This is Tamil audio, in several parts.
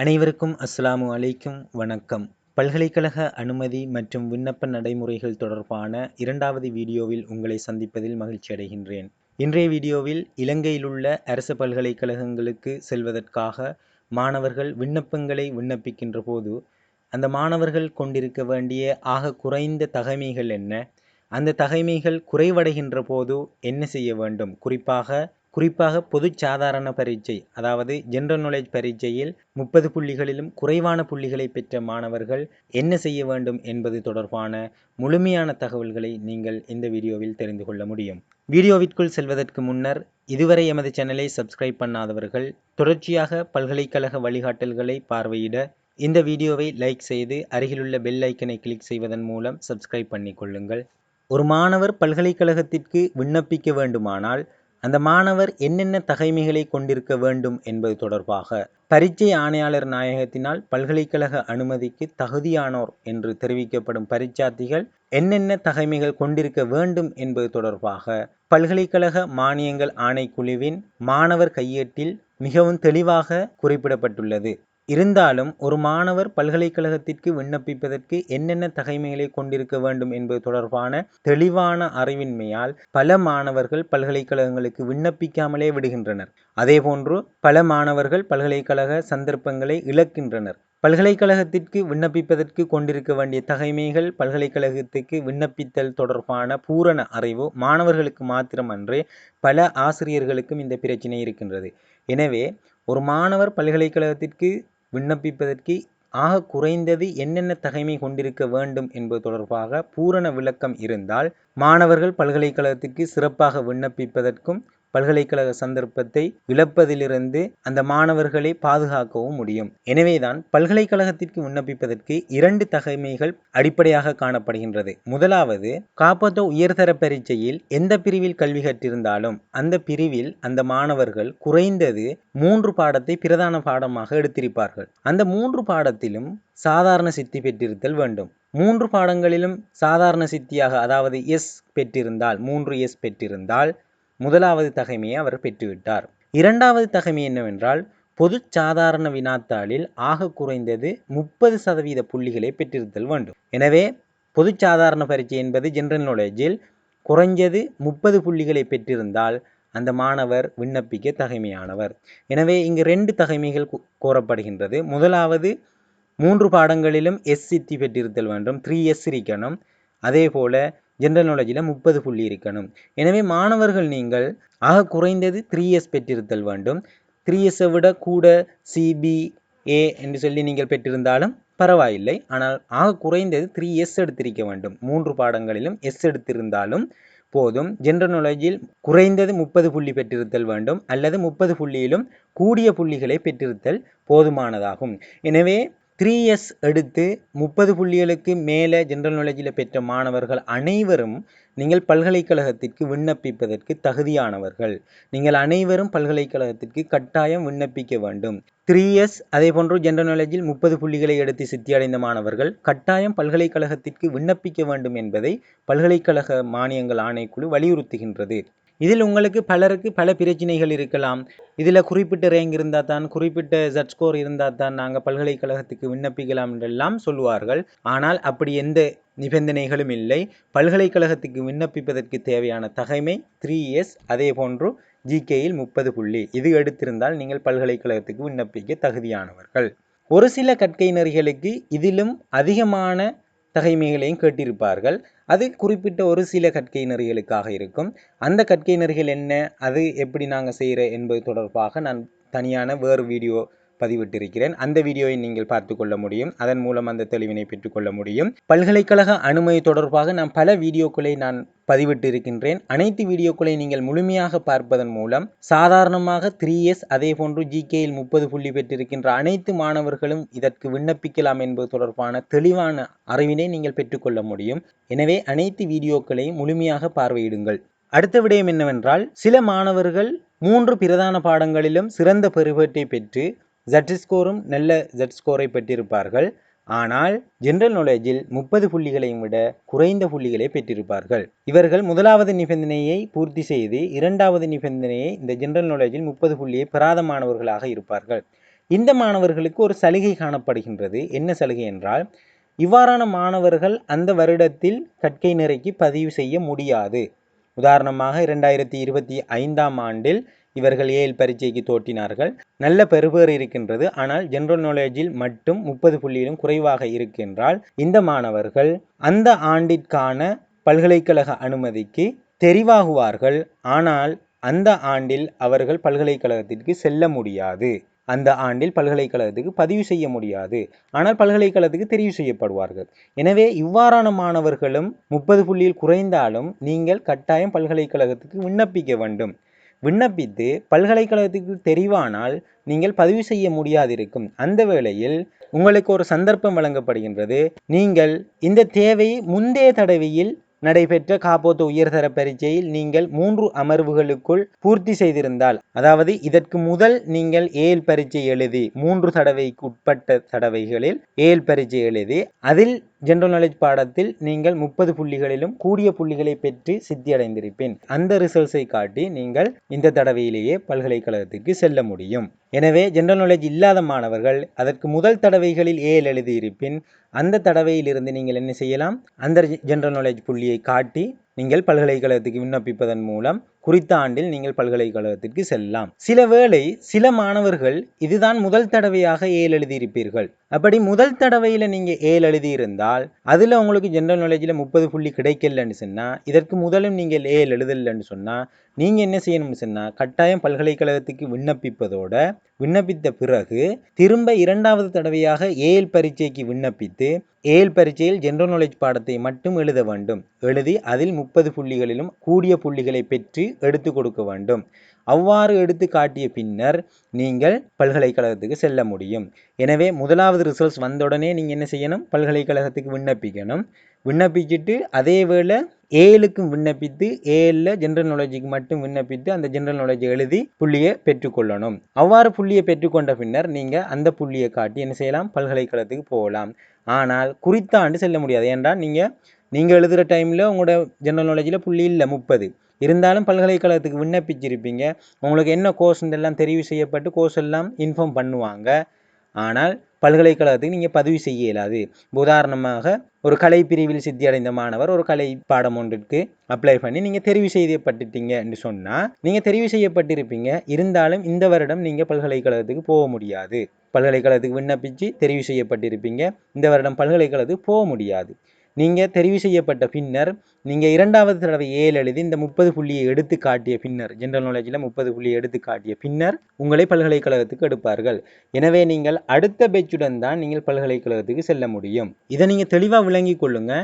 அனைவருக்கும் அஸ்ஸலாமு அலைக்கும் வணக்கம். பல்கலைக்கழக அனுமதி மற்றும் விண்ணப்ப நடைமுறைகள் தொடர்பான இரண்டாவது வீடியோவில் உங்களை சந்திப்பதில் மகிழ்ச்சி அடைகின்றேன். இன்றைய வீடியோவில் இலங்கையிலுள்ள அரசு பல்கலைக்கழகங்களுக்கு செல்வதற்காக மாணவர்கள் விண்ணப்பங்களை விண்ணப்பிக்கின்ற போது அந்த மாணவர்கள் கொண்டிருக்க வேண்டிய ஆக குறைந்த தகைமைகள் என்ன? அந்த தகைமைகள் குறைவடைகின்ற போது என்ன செய்ய வேண்டும்? குறிப்பாக குறிப்பாக பொது சாதாரண பரீட்சை அதாவது ஜென்ரல் நாலேஜ் பரீட்சையில் முப்பது புள்ளிகளிலும் குறைவான புள்ளிகளை பெற்ற மாணவர்கள் என்ன செய்ய வேண்டும் என்பது தொடர்பான முழுமையான தகவல்களை நீங்கள் இந்த வீடியோவில் தெரிந்து கொள்ள முடியும். வீடியோவிற்குள் செல்வதற்கு முன்னர் இதுவரை எமது சேனலை சப்ஸ்கிரைப் பண்ணாதவர்கள் தொடர்ச்சியாக பல்கலைக்கழக வழிகாட்டல்களை பார்வையிட இந்த வீடியோவை லைக் செய்து அருகிலுள்ள பெல் ஐக்கனை கிளிக் செய்வதன் மூலம் சப்ஸ்கிரைப் பண்ணிக்கொள்ளுங்கள் ஒரு மாணவர் பல்கலைக்கழகத்திற்கு விண்ணப்பிக்க வேண்டுமானால் அந்த மாணவர் என்னென்ன தகைமைகளை கொண்டிருக்க வேண்டும் என்பது தொடர்பாக பரீட்சை ஆணையாளர் நாயகத்தினால் பல்கலைக்கழக அனுமதிக்கு தகுதியானோர் என்று தெரிவிக்கப்படும் பரீட்சார்த்திகள் என்னென்ன தகைமைகள் கொண்டிருக்க வேண்டும் என்பது தொடர்பாக பல்கலைக்கழக மானியங்கள் ஆணைக்குழுவின் மாணவர் கையேட்டில் மிகவும் தெளிவாக குறிப்பிடப்பட்டுள்ளது. இருந்தாலும் ஒரு மாணவர் பல்கலைக்கழகத்திற்கு விண்ணப்பிப்பதற்கு என்னென்ன தகைமைகளை கொண்டிருக்க வேண்டும் என்பது தொடர்பான தெளிவான அறிவின்மையால் பல மாணவர்கள் பல்கலைக்கழகங்களுக்கு விண்ணப்பிக்காமலே விடுகின்றனர். அதேபோன்று பல மாணவர்கள் பல்கலைக்கழக சந்தர்ப்பங்களை இழக்கின்றனர். பல்கலைக்கழகத்திற்கு விண்ணப்பிப்பதற்கு கொண்டிருக்க வேண்டிய தகைமைகள் பல்கலைக்கழகத்துக்கு விண்ணப்பித்தல் தொடர்பான பூரண அறிவு மாணவர்களுக்கு மாத்திரமன்றே பல ஆசிரியர்களுக்கும் இந்த பிரச்சனை இருக்கின்றது. எனவே ஒரு மாணவர் பல்கலைக்கழகத்திற்கு விண்ணப்பிப்பதற்கு ஆக குறைந்தது என்னென்ன தகைமை கொண்டிருக்க வேண்டும் என்பது தொடர்பாக பூரண விளக்கம் இருந்தால் மாணவர்கள் பல்கலைக்கழகத்திற்கு சிறப்பாக விண்ணப்பிப்பதற்கும் பல்கலைக்கழக சந்தர்ப்பத்தை இழப்பதிலிருந்து அந்த மாணவர்களை பாதுகாக்கவும் முடியும். எனவேதான் பல்கலைக்கழகத்திற்கு விண்ணப்பிப்பதற்கு இரண்டு தகைமைகள் அடிப்படையாக காணப்படுகின்றது. முதலாவது காப்பத்தோ உயர்தர பரீட்சையில் எந்த பிரிவில் கல்வி கற்றிருந்தாலும் அந்த பிரிவில் அந்த மாணவர்கள் குறைந்தது மூன்று பாடத்தை பிரதான பாடமாக எடுத்திருப்பார்கள். அந்த மூன்று பாடத்திலும் சாதாரண சித்தி பெற்றிருத்தல் வேண்டும். மூன்று பாடங்களிலும் சாதாரண சித்தியாக அதாவது எஸ் பெற்றிருந்தால் மூன்று எஸ் பெற்றிருந்தால் முதலாவது தகைமையை அவர் பெற்றுவிட்டார். இரண்டாவது தகைமை என்னவென்றால் பொது சாதாரண வினாத்தாளில் ஆக குறைந்தது முப்பது சதவீத புள்ளிகளை பெற்றிருத்தல் வேண்டும். எனவே பொது சாதாரண பரீட்சை என்பது ஜெனரல் நாலேஜில் குறைஞ்சது முப்பது புள்ளிகளை பெற்றிருந்தால் அந்த மாணவர் விண்ணப்பிக்க தகைமையானவர். எனவே இங்கு ரெண்டு தகைமைகள் கோரப்படுகின்றது முதலாவது மூன்று பாடங்களிலும் எஸ் சித்தி பெற்றிருத்தல் வேண்டும். த்ரீ எஸ் இருக்கணும் அதே போல ஜென்ரல் நாலேஜில் முப்பது புள்ளி இருக்கணும். எனவே மாணவர்கள் நீங்கள் ஆக குறைந்தது த்ரீ இயர்ஸ் பெற்றிருத்தல் வேண்டும். த்ரீ எஸ்ஸை விட கூட சிபிஏ என்று சொல்லி நீங்கள் பெற்றிருந்தாலும் பரவாயில்லை. ஆனால் ஆக குறைந்தது த்ரீ எஸ் எடுத்திருக்க வேண்டும். மூன்று பாடங்களிலும் எஸ் எடுத்திருந்தாலும் போதும். ஜென்ரல் நாலேஜில் குறைந்தது முப்பது புள்ளி பெற்றிருத்தல் வேண்டும். அல்லது முப்பது புள்ளியிலும் கூடிய புள்ளிகளை பெற்றிருத்தல் போதுமானதாகும். எனவே த்ரீ எஸ் எடுத்து முப்பது புள்ளிகளுக்கு மேலே ஜென்ரல் நாலேஜில் பெற்ற மாணவர்கள் அனைவரும் நீங்கள் பல்கலைக்கழகத்திற்கு விண்ணப்பிப்பதற்கு தகுதியானவர்கள். நீங்கள் அனைவரும் பல்கலைக்கழகத்திற்கு கட்டாயம் விண்ணப்பிக்க வேண்டும். த்ரீ எஸ் அதே போன்று ஜென்ரல் நாலேஜில் முப்பது புள்ளிகளை எடுத்து சித்தியடைந்த மாணவர்கள் கட்டாயம் பல்கலைக்கழகத்திற்கு விண்ணப்பிக்க வேண்டும் என்பதை பல்கலைக்கழக மானியங்கள் ஆணைக்குழு வலியுறுத்துகின்றது. இதில் உங்களுக்கு பலருக்கு பல பிரச்சனைகள் இருக்கலாம். இதில் குறிப்பிட்ட ரேங்க் இருந்தால் தான் குறிப்பிட்ட ஜட் ஸ்கோர் இருந்தால் தான் நாங்கள் பல்கலைக்கழகத்துக்கு விண்ணப்பிக்கலாம் என்றெல்லாம் சொல்லுவார்கள். ஆனால் அப்படி எந்த நிபந்தனைகளும் இல்லை. பல்கலைக்கழகத்துக்கு விண்ணப்பிப்பதற்கு தேவையான தகைமை த்ரீ இயர்ஸ் அதே போன்று ஜிகேயில் முப்பது புள்ளி. இது எடுத்திருந்தால் நீங்கள் பல்கலைக்கழகத்துக்கு விண்ணப்பிக்க தகுதியானவர்கள். ஒரு சில கற்கை நெறிகளுக்கு இதிலும் அதிகமான தகைமைகளையும் கேட்டிருப்பார்கள். அது குறிப்பிட்ட ஒரு சில கற்கை நெறிகளுக்காக இருக்கும். அந்த கற்கை நெறிகள் என்ன? அது எப்படி நாங்கள் செய்கிற என்பது தொடர்பாக நான் தனியான வேறு வீடியோ பதிவிட்டிருக்கிறேன். அந்த வீடியோவை நீங்கள் பார்த்து கொள்ள முடியும். அதன் மூலம் அந்த தெளிவினை பெற்றுக்கொள்ள முடியும். பல்கலைக்கழக அனுமதி தொடர்பாக நான் பல வீடியோக்களை நான் பதிவிட்டு இருக்கின்றேன் அனைத்து வீடியோக்களை நீங்கள் முழுமையாக பார்ப்பதன் மூலம் சாதாரணமாக த்ரீ இயர்ஸ் அதே போன்று ஜிகேயில் முப்பது புள்ளி பெற்றிருக்கின்ற அனைத்து மாணவர்களும் இதற்கு விண்ணப்பிக்கலாம் என்பது தொடர்பான தெளிவான அறிவினை நீங்கள் பெற்றுக்கொள்ள முடியும். எனவே அனைத்து வீடியோக்களையும் முழுமையாக பார்வையிடுங்கள். அடுத்த விடயம் என்னவென்றால் சில மாணவர்கள் மூன்று பிரதான பாடங்களிலும் சிறந்த பெறுபேட்டை பெற்று ஜட் ஸ்கோரும் நல்ல ஜட் ஸ்கோரை பெற்றிருப்பார்கள். ஆனால் ஜென்ரல் நாலேஜில் முப்பது புள்ளிகளையும் விட குறைந்த புள்ளிகளை பெற்றிருப்பார்கள். இவர்கள் முதலாவது நிபந்தனையை பூர்த்தி செய்து இரண்டாவது நிபந்தனையை இந்த ஜென்ரல் நாலேஜில் முப்பது புள்ளியை பெறாத மாணவர்களாக இருப்பார்கள். இந்த மாணவர்களுக்கு ஒரு சலுகை காணப்படுகின்றது. என்ன சலுகை என்றால் இவ்வாறான மாணவர்கள் அந்த வருடத்தில் கற்கை நிறைக்கு பதிவு செய்ய முடியாது. உதாரணமாக இரண்டாயிரத்தி இருபத்தி ஐந்தாம் ஆண்டில் இவர்கள் ஏஎல் பரீட்சைக்கு தோற்றினார்கள். நல்ல பெறுபேறு இருக்கின்றது. ஆனால் ஜெனரல் நாலேஜில் மட்டும் முப்பது புள்ளியிலும் குறைவாக இருக்கின்றால் இந்த மாணவர்கள் அந்த ஆண்டிற்கான பல்கலைக்கழக அனுமதிக்கு தெரிவாகுவார்கள். ஆனால் அந்த ஆண்டில் அவர்கள் பல்கலைக்கழகத்திற்கு செல்ல முடியாது. அந்த ஆண்டில் பல்கலைக்கழகத்துக்கு பதிவு செய்ய முடியாது. ஆனால் பல்கலைக்கழகத்துக்கு தெரிவு செய்யப்படுவார்கள். எனவே இவ்வாறான மாணவர்களும் முப்பது புள்ளியில் குறைந்தாலும் நீங்கள் கட்டாயம் பல்கலைக்கழகத்துக்கு விண்ணப்பிக்க வேண்டும். விண்ணப்பித்து பல்கலைக்கழகத்துக்கு தெரிவானால் நீங்கள் பதிவு செய்ய முடியாதிருக்கும். அந்த வேளையில் உங்களுக்கு ஒரு சந்தர்ப்பம் வழங்கப்படுகின்றது. நீங்கள் இந்த தேவை முந்தைய தடவையில் நடைபெற்ற காப்போத்து உயர்தர பரீட்சையில் நீங்கள் மூன்று அமர்வுகளுக்குள் பூர்த்தி செய்திருந்தால் அதாவது இதற்கு முதல் நீங்கள் ஏல் பரீட்சை எழுதி மூன்று தடவைக்கு உட்பட்ட தடவைகளில் ஏல் பரீட்சை எழுதி அதில் ஜென்ரல் நாலேஜ் பாடத்தில் நீங்கள் முப்பது புள்ளிகளிலும் கூடிய புள்ளிகளை பெற்று சித்தியடைந்திருப்பேன். அந்த ரிசல்ட்ஸை காட்டி நீங்கள் இந்த தடவையிலேயே பல்கலைக்கழகத்துக்கு செல்ல முடியும். எனவே ஜென்ரல் நாலேஜ் இல்லாத மாணவர்கள் அதற்கு முதல் தடவைகளில் ஏல் எழுதியிருப்பின். அந்த தடவையிலிருந்து நீங்கள் என்ன செய்யலாம்? அந்த ஜென்ரல் நாலேஜ் புள்ளியை காட்டி நீங்கள் பல்கலைக்கழகத்துக்கு விண்ணப்பிப்பதன் மூலம் குறித்த ஆண்டில் நீங்கள் பல்கலைக்கழகத்திற்கு செல்லலாம். சில வேளை சில மாணவர்கள் இதுதான் முதல் தடவையாக ஏல் எழுதியிருப்பீர்கள். அப்படி முதல் தடவையில் நீங்கள் ஏல் எழுதியிருந்தால் அதில் உங்களுக்கு ஜென்ரல் நாலேஜில் முப்பது புள்ளி கிடைக்கலன்னு சொன்னால் இதற்கு முதலும் நீங்கள் ஏல் எழுதலைன்னு சொன்னால் நீங்கள் என்ன செய்யணும்னு சொன்னால் கட்டாயம் பல்கலைக்கழகத்துக்கு விண்ணப்பிப்பதோட விண்ணப்பித்த பிறகு திரும்ப இரண்டாவது தடவையாக ஏல் பரீட்சைக்கு விண்ணப்பித்து ஏல் பரீட்சையில் ஜென்ரல் நாலேஜ் பாடத்தை மட்டும் எழுத வேண்டும். எழுதி அதில் முப்பது புள்ளிகளிலும் கூடிய புள்ளிகளை பெற்று எடுத்து கொடுக்க வேண்டும். அவ்வாறு எடுத்து காட்டிய பின்னர் நீங்கள் பல்கலைக்கழகத்துக்கு செல்ல முடியும். எனவே முதலாவது ரிசல்ட்ஸ் வந்தவுடனே நீங்கள் என்ன செய்யணும்? பல்கலைக்கழகத்துக்கு விண்ணப்பிக்கணும். விண்ணப்பிச்சுட்டு அதே வேளை ஏழுக்கும் விண்ணப்பித்து ஏழில் ஜென்ரல் நாலேஜுக்கு மட்டும் விண்ணப்பித்து அந்த ஜென்ரல் நாலேஜ் எழுதி புள்ளியை பெற்றுக்கொள்ளணும் அவ்வாறு புள்ளியை பெற்றுக்கொண்ட பின்னர் நீங்கள் அந்த புள்ளியை காட்டி என்ன செய்யலாம்? பல்கலைக்கழகத்துக்கு போகலாம். ஆனால் குறித்த ஆண்டு செல்ல முடியாது. ஏன்றால் நீங்கள் நீங்கள் எழுதுகிற டைமில் உங்களோட ஜென்ரல் நாலேஜில் புள்ளி இல்லை முப்பது. இருந்தாலும் பல்கலைக்கழகத்துக்கு விண்ணப்பிச்சிருப்பீங்க. உங்களுக்கு என்ன கோர்ஸ்ன்னு எல்லாம் தெரிவு செய்யப்பட்டு கோர்ஸ் எல்லாம் இன்ஃபார்ம் பண்ணுவாங்க. ஆனால் பல்கலைக்கழகத்துக்கு நீங்கள் பதிவு செய்ய இயலாது. உதாரணமாக ஒரு கலை பிரிவில் சித்தி அடைந்த மாணவர் ஒரு கலை பாடம் ஒன்றிற்கு அப்ளை பண்ணி நீங்கள் தெரிவு செய்யப்பட்டுட்டீங்கன்னு சொன்னால் நீங்கள் தெரிவு செய்யப்பட்டிருப்பீங்க. இருந்தாலும் இந்த வருடம் நீங்கள் பல்கலைக்கழகத்துக்கு போக முடியாது. பல்கலைக்கழகத்துக்கு விண்ணப்பித்து தெரிவு செய்யப்பட்டிருப்பீங்க. இந்த வருடம் பல்கலைக்கழகத்துக்கு போக முடியாது. நீங்கள் தெரிவு செய்யப்பட்ட பின்னர் நீங்கள் இரண்டாவது தடவை ஏழு எழுதி இந்த முப்பது புள்ளியை எடுத்து காட்டிய பின்னர் ஜென்ரல் நாலேஜில் முப்பது புள்ளியை எடுத்து காட்டிய பின்னர் உங்களை பல்கலைக்கழகத்துக்கு எடுப்பார்கள். எனவே நீங்கள் அடுத்த பேச்சுடன் தான் நீங்கள் பல்கலைக்கழகத்துக்கு செல்ல முடியும். இதை நீங்கள் தெளிவாக விளங்கி கொள்ளுங்க.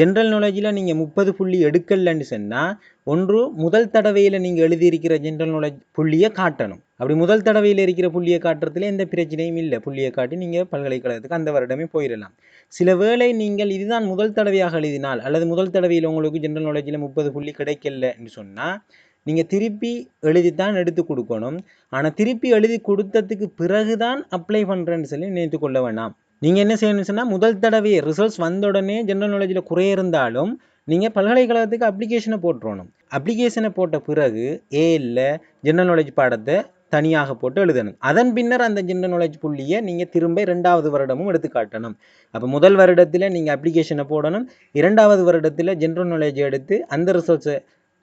ஜென்ரல் நாலேஜில் நீங்கள் முப்பது புள்ளி எடுக்கலன்னு சொன்னால் ஒன்று முதல் தடவையில் நீங்கள் எழுதியிருக்கிற ஜென்ரல் நாலேஜ் புள்ளியை காட்டணும். அப்படி முதல் தடவையில் இருக்கிற புள்ளியை காட்டுறதுல எந்த பிரச்சனையும் இல்லை. புள்ளியை காட்டி நீங்கள் பல்கலைக்கழகத்துக்கு அந்த வருடமே போயிடலாம். சில வேளை நீங்கள் இதுதான் முதல் தடவையாக எழுதினால் அல்லது முதல் தடவையில் உங்களுக்கு ஜென்ரல் நாலேஜில் முப்பது புள்ளி கிடைக்கலன்னு சொன்னால் நீங்கள் திருப்பி எழுதித்தான் எடுத்து கொடுக்கணும். ஆனால் திருப்பி எழுதி கொடுத்ததுக்கு பிறகு தான் அப்ளை பண்ணுறேன்னு சொல்லி நினைத்து கொள்ள வேண்டாம் நீங்கள் என்ன செய்யணும்னு சொன்னால் முதல் தடவை ரிசல்ட்ஸ் வந்த உடனே ஜென்ரல் நாலேஜில் குறைய இருந்தாலும் நீங்கள் பல்கலைக்கழகத்துக்கு அப்ளிகேஷனை போட்டுறணும். அப்ளிகேஷனை போட்ட பிறகு ஏ இல்லை ஜென்ரல் நாலேஜ் பாடத்தை தனியாக போட்டு எழுதணும். அதன் பின்னர் அந்த ஜென்ரல் நாலேஜ் புள்ளியை நீங்கள் திரும்ப இரண்டாவது வருடமும் எடுத்து காட்டணும். அப்போ முதல் வருடத்தில் நீங்கள் அப்ளிகேஷனை போடணும். இரண்டாவது வருடத்தில் ஜென்ரல் நாலேஜ் எடுத்து அந்த ரிசல்ட்ஸை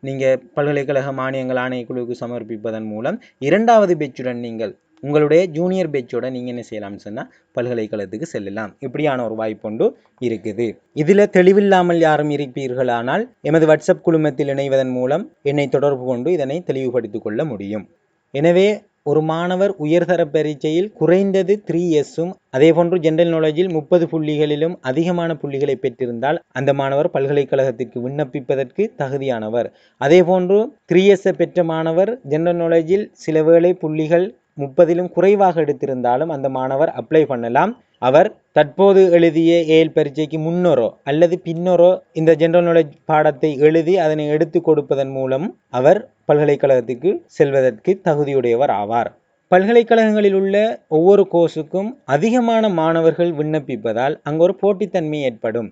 நீங்கள் பல்கலைக்கழக மானியங்கள் ஆணையக்குழுவுக்கு சமர்ப்பிப்பதன் மூலம் இரண்டாவது பேச்சுடன் நீங்கள் உங்களுடைய ஜூனியர் பேட்சோட நீங்கள் என்ன செய்யலாம்னு சொன்னால் பல்கலைக்கழகத்துக்கு செல்லலாம். இப்படியான ஒரு வாய்ப்புண்டு இருக்குது. இதில் தெளிவில்லாமல் யாரும் இருப்பீர்களானால் எமது வாட்ஸ்அப் குழுமத்தில் இணைவதன் மூலம் என்னை தொடர்பு கொண்டு இதனை தெளிவுபடுத்திக் கொள்ள முடியும். எனவே ஒரு மாணவர் உயர்தர பரீட்சையில் குறைந்தது த்ரீ எஸ்ஸும் அதே போன்று ஜென்ரல் நாலேஜில் முப்பது புள்ளிகளிலும் அதிகமான புள்ளிகளை பெற்றிருந்தால் அந்த மாணவர் பல்கலைக்கழகத்திற்கு விண்ணப்பிப்பதற்கு தகுதியானவர். அதே போன்று த்ரீ எஸ்ஸை பெற்ற மாணவர் ஜென்ரல் நாலேஜில் சில வேளை புள்ளிகள் முப்பதிலும் குறைவாக எடுத்திருந்தாலும் அந்த மாணவர் அப்ளை பண்ணலாம். அவர் தற்போது எழுதிய ஏல் பரீட்சைக்கு முன்னரோ அல்லது பின்னரோ இந்த ஜென்ரல் நாலேஜ் பாடத்தை எழுதி அதனை எடுத்து கொடுப்பதன் மூலம் அவர் பல்கலைக்கழகத்துக்கு செல்வதற்கு தகுதியுடையவர் ஆவார். பல்கலைக்கழகங்களில் உள்ள ஒவ்வொரு கோர்ஸுக்கும் அதிகமான மாணவர்கள் விண்ணப்பிப்பதால் அங்கு ஒரு போட்டித்தன்மை ஏற்படும்.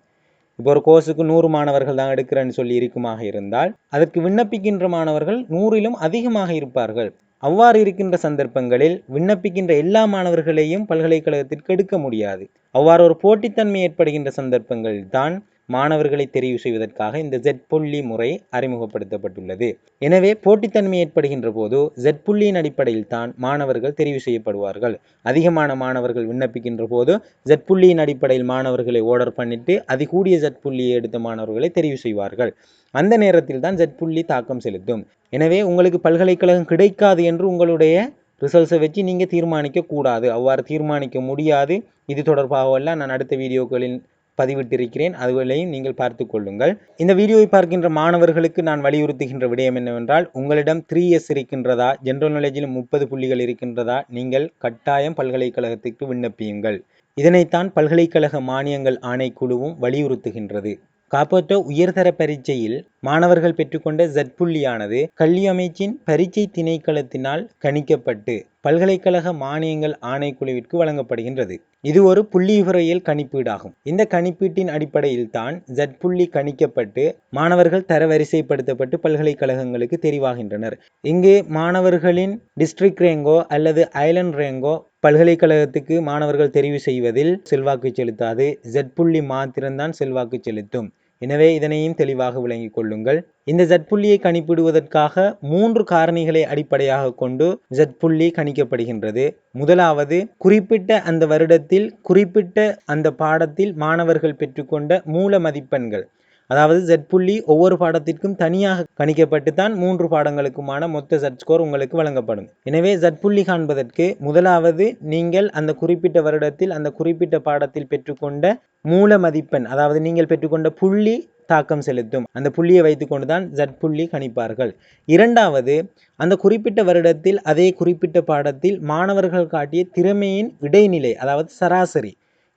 இப்போ ஒரு கோர்ஸுக்கு நூறு மாணவர்கள் தான் எடுக்கிறேன்னு சொல்லி இருக்குமாக இருந்தால் அதற்கு விண்ணப்பிக்கின்ற மாணவர்கள் நூறிலும் அதிகமாக இருப்பார்கள். அவ்வாறு இருக்கின்ற சந்தர்ப்பங்களில் விண்ணப்பிக்கின்ற எல்லா மாணவர்களையும் பல்கலைக்கழகத்திற்கு எடுக்க முடியாது. அவ்வாறு ஒரு போட்டித்தன்மை ஏற்படுகின்ற சந்தர்ப்பங்களில் தான் மாணவர்களை தெரிவு செய்வதற்காக இந்த ஜெட் புள்ளி முறை அறிமுகப்படுத்தப்பட்டுள்ளது. எனவே போட்டித்தன்மை ஏற்படுகின்ற போது ஜெட் புள்ளியின் அடிப்படையில் தான் மாணவர்கள் தெரிவு செய்யப்படுவார்கள். அதிகமான மாணவர்கள் விண்ணப்பிக்கின்ற போது ஜெட் புள்ளியின் அடிப்படையில் மாணவர்களை ஓர்டர் பண்ணிட்டு அதிகூடிய ஜெட் புள்ளியை எடுத்த மாணவர்களை தெரிவு செய்வார்கள். அந்த நேரத்தில் தான் ஜெட் புள்ளி தாக்கம் செலுத்தும். எனவே உங்களுக்கு பல்கலைக்கழகம் கிடைக்காது என்று உங்களுடைய ரிசல்ட்ஸை வச்சு நீங்கள் தீர்மானிக்க கூடாது. அவ்வாறு தீர்மானிக்க முடியாது. இது தொடர்பாகவெல்லாம் நான் அடுத்த வீடியோக்களில் பதிவிட்டிருக்கிறேன். அதுகளையும் நீங்கள் பார்த்து கொள்ளுங்கள் இந்த வீடியோவை பார்க்கின்ற மாணவர்களுக்கு நான் வலியுறுத்துகின்ற விடயம் என்னவென்றால் உங்களிடம் த்ரீ எஸ் இருக்கின்றதா? ஜென்ரல் நாலேஜிலும் முப்பது புள்ளிகள் இருக்கின்றதா? நீங்கள் கட்டாயம் பல்கலைக்கழகத்திற்கு விண்ணப்பியுங்கள். இதனைத்தான் பல்கலைக்கழக மானியங்கள் ஆணைக்குழுவும் வலியுறுத்துகின்றது. காப்போட்டோ உயர்தர பரீட்சையில் மாணவர்கள் பெற்றுக்கொண்ட ஜட் புள்ளியானது கல்வி அமைச்சின் பரீட்சை திணைக்களத்தினால் கணிக்கப்பட்டு பல்கலைக்கழக மானியங்கள் ஆணைக்குழுவிற்கு வழங்கப்படுகின்றது. இது ஒரு புள்ளிவிரையில் கணிப்பீடாகும். இந்த கணிப்பீட்டின் அடிப்படையில் தான் ஜெட் புள்ளி கணிக்கப்பட்டு மாணவர்கள் தரவரிசைப்படுத்தப்பட்டு பல்கலைக்கழகங்களுக்கு தெரிவாகின்றனர். இங்கு மாணவர்களின் டிஸ்ட்ரிக்ட் ரேங்கோ அல்லது ஐலண்ட் ரேங்கோ பல்கலைக்கழகத்துக்கு மாணவர்கள் தெரிவு செய்வதில் செல்வாக்கு செலுத்தாது. ஜெட் புள்ளி மாத்திரம்தான் செல்வாக்கு செலுத்தும். எனவே இதனையும் தெளிவாக விளங்கிக் கொள்ளுங்கள். இந்த ஜட் புள்ளியை கணிப்பிடுவதற்காக மூன்று காரணிகளை அடிப்படையாக கொண்டு ஜட் புள்ளி கணிக்கப்படுகின்றது. முதலாவது குறிப்பிட்ட அந்த வருடத்தில் குறிப்பிட்ட அந்த பாடத்தில் மாணவர்கள் பெற்றுக்கொண்ட மூல மதிப்பெண்கள். அதாவது ஜெட் புள்ளி ஒவ்வொரு பாடத்திற்கும் தனியாக கணிக்கப்பட்டு தான் மூன்று பாடங்களுக்குமான மொத்த ஜட் ஸ்கோர் உங்களுக்கு வழங்கப்படும். எனவே ஜட் புள்ளி காண்பதற்கு முதலாவது நீங்கள் அந்த குறிப்பிட்ட வருடத்தில் அந்த குறிப்பிட்ட பாடத்தில் பெற்றுக்கொண்ட மூல மதிப்பெண் அதாவது நீங்கள் பெற்றுக்கொண்ட புள்ளி தாக்கம் செலுத்தும். அந்த புள்ளியை வைத்துக்கொண்டு தான் ஜட் புள்ளி கணிப்பார்கள். இரண்டாவது அந்த குறிப்பிட்ட வருடத்தில் அதே குறிப்பிட்ட பாடத்தில் மாணவர்கள் காட்டிய திறமையின் இடைநிலை அதாவது சராசரி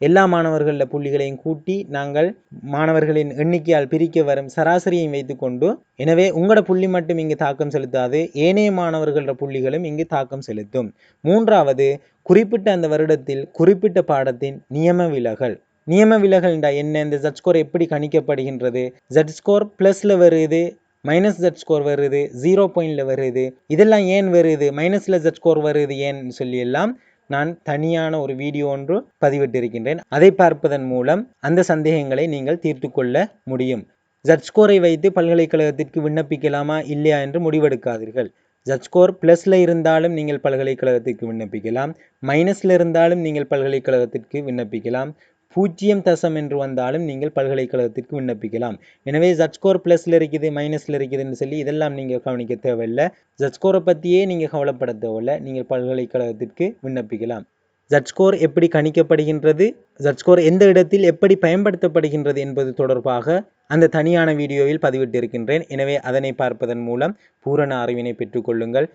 எல்லா மாணவர்களில் புள்ளிகளையும் கூட்டி நாங்கள் மாணவர்களின் எண்ணிக்கையால் பிரிக்க வரும் சராசரியையும் வைத்துக்கொண்டு எனவே உங்களோட புள்ளி மட்டும் இங்கு தாக்கம் செலுத்தாது ஏனைய மாணவர்களோட புள்ளிகளும் இங்கு தாக்கம் செலுத்தும். மூன்றாவது குறிப்பிட்ட அந்த வருடத்தில் குறிப்பிட்ட பாடத்தின் நியம விலகல். நியம விலகல்ண்டா என்ன? இந்த ஜட் ஸ்கோர் எப்படி கணிக்கப்படுகின்றது? ஜட் ஸ்கோர் ப்ளஸில் வருது மைனஸ் ஜட் ஸ்கோர் வருது ஜீரோ பாயிண்டில் வருது. இதெல்லாம் ஏன் வருது? மைனஸில் ஜட் ஸ்கோர் வருது ஏன்னு சொல்லி எல்லாம் நான் தனியான ஒரு வீடியோ ஒன்று பதிவிட்டிருக்கின்றேன். அதை பார்ப்பதன் மூலம் அந்த சந்தேகங்களை நீங்கள் தீர்த்து கொள்ள முடியும். ஜட்ஸ்கோரை வைத்து பல்கலைக்கழகத்திற்கு விண்ணப்பிக்கலாமா இல்லையா என்று முடிவெடுக்காதீர்கள். ஜட்ஸ்கோர் ப்ளஸில் இருந்தாலும் நீங்கள் பல்கலைக்கழகத்திற்கு விண்ணப்பிக்கலாம். மைனஸில் இருந்தாலும் நீங்கள் பல்கலைக்கழகத்திற்கு விண்ணப்பிக்கலாம். பூஜ்ஜியம் தசம் என்று வந்தாலும் நீங்கள் பல்கலைக்கழகத்திற்கு விண்ணப்பிக்கலாம். எனவே ஜட்ஸ்கோர் ப்ளஸில் இருக்குது மைனஸில் இருக்குதுன்னு சொல்லி இதெல்லாம் நீங்கள் கவனிக்க தேவையில்லை. ஜட்ஸ்கோரை பற்றியே நீங்கள் கவலைப்பட தேவையில்லை. நீங்கள் பல்கலைக்கழகத்திற்கு விண்ணப்பிக்கலாம். ஜட்ஸ்கோர் எப்படி கணிக்கப்படுகின்றது? ஜட்ஸ்கோர் எந்த இடத்தில் எப்படி பயன்படுத்தப்படுகின்றது என்பது தொடர்பாக அந்த தனியான வீடியோவில் பதிவிட்டிருக்கின்றேன். எனவே அதனை பார்ப்பதன் மூலம் பூரண அறிவினை பெற்றுக்கொள்ளுங்கள்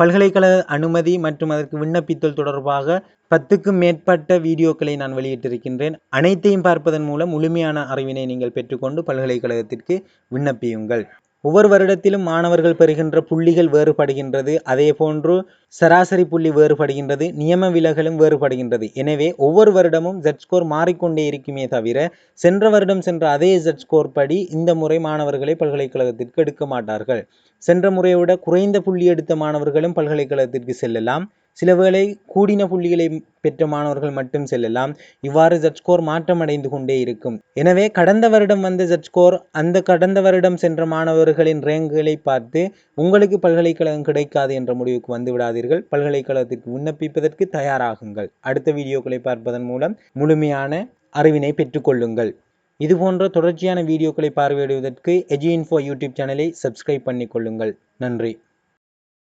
பல்கலைக்கழக அனுமதி மற்றும் அதற்கு விண்ணப்பித்தல் தொடர்பாக பத்துக்கும் மேற்பட்ட வீடியோக்களை நான் வெளியிட்டிருக்கின்றேன். அனைத்தையும் பார்ப்பதன் மூலம் முழுமையான அறிவினை நீங்கள் பெற்றுக்கொண்டு பல்கலைக்கழகத்திற்கு விண்ணப்பியுங்கள். ஒவ்வொரு வருடத்திலும் மாணவர்கள் பெறுகின்ற புள்ளிகள் வேறுபடுகின்றது. அதே போன்று சராசரி புள்ளி வேறுபடுகின்றது. நியம விலகலும் வேறுபடுகின்றது. எனவே ஒவ்வொரு வருடமும் ஜெட் ஸ்கோர் மாறிக்கொண்டே இருக்குமே தவிர சென்ற வருடம் சென்ற அதே ஜெட் ஸ்கோர் படி இந்த முறை மாணவர்களை பல்கலைக்கழகத்திற்கு எடுக்க மாட்டார்கள். சென்ற முறையை விட குறைந்த புள்ளி எடுத்த மாணவர்களும் பல்கலைக்கழகத்திற்கு செல்லலாம். சிலவேளை கூடின புள்ளிகளை பெற்ற மாணவர்கள் மட்டும் செல்லலாம். இவ்வாறு ஜட்ஸ்கோர் மாற்றம் மாற்றமடைந்து கொண்டே இருக்கும். எனவே கடந்த வருடம் வந்த ஜட்ஸ்கோர் அந்த கடந்த வருடம் சென்ற மாணவர்களின் ரேங்குகளை பார்த்து உங்களுக்கு பல்கலைக்கழகம் கிடைக்காது என்ற முடிவுக்கு வந்து விடாதீர்கள். பல்கலைக்கழகத்திற்கு விண்ணப்பிப்பதற்கு தயாராகுங்கள். அடுத்த வீடியோக்களை பார்ப்பதன் மூலம் முழுமையான அறிவினை பெற்றுக்கொள்ளுங்கள் இது போன்ற தொடர்ச்சியான வீடியோக்களை பார்வையிடுவதற்கு எஜி இன்ஃபோ யூடியூப் சேனலை சப்ஸ்கிரைப் பண்ணிக்கொள்ளுங்கள். நன்றி.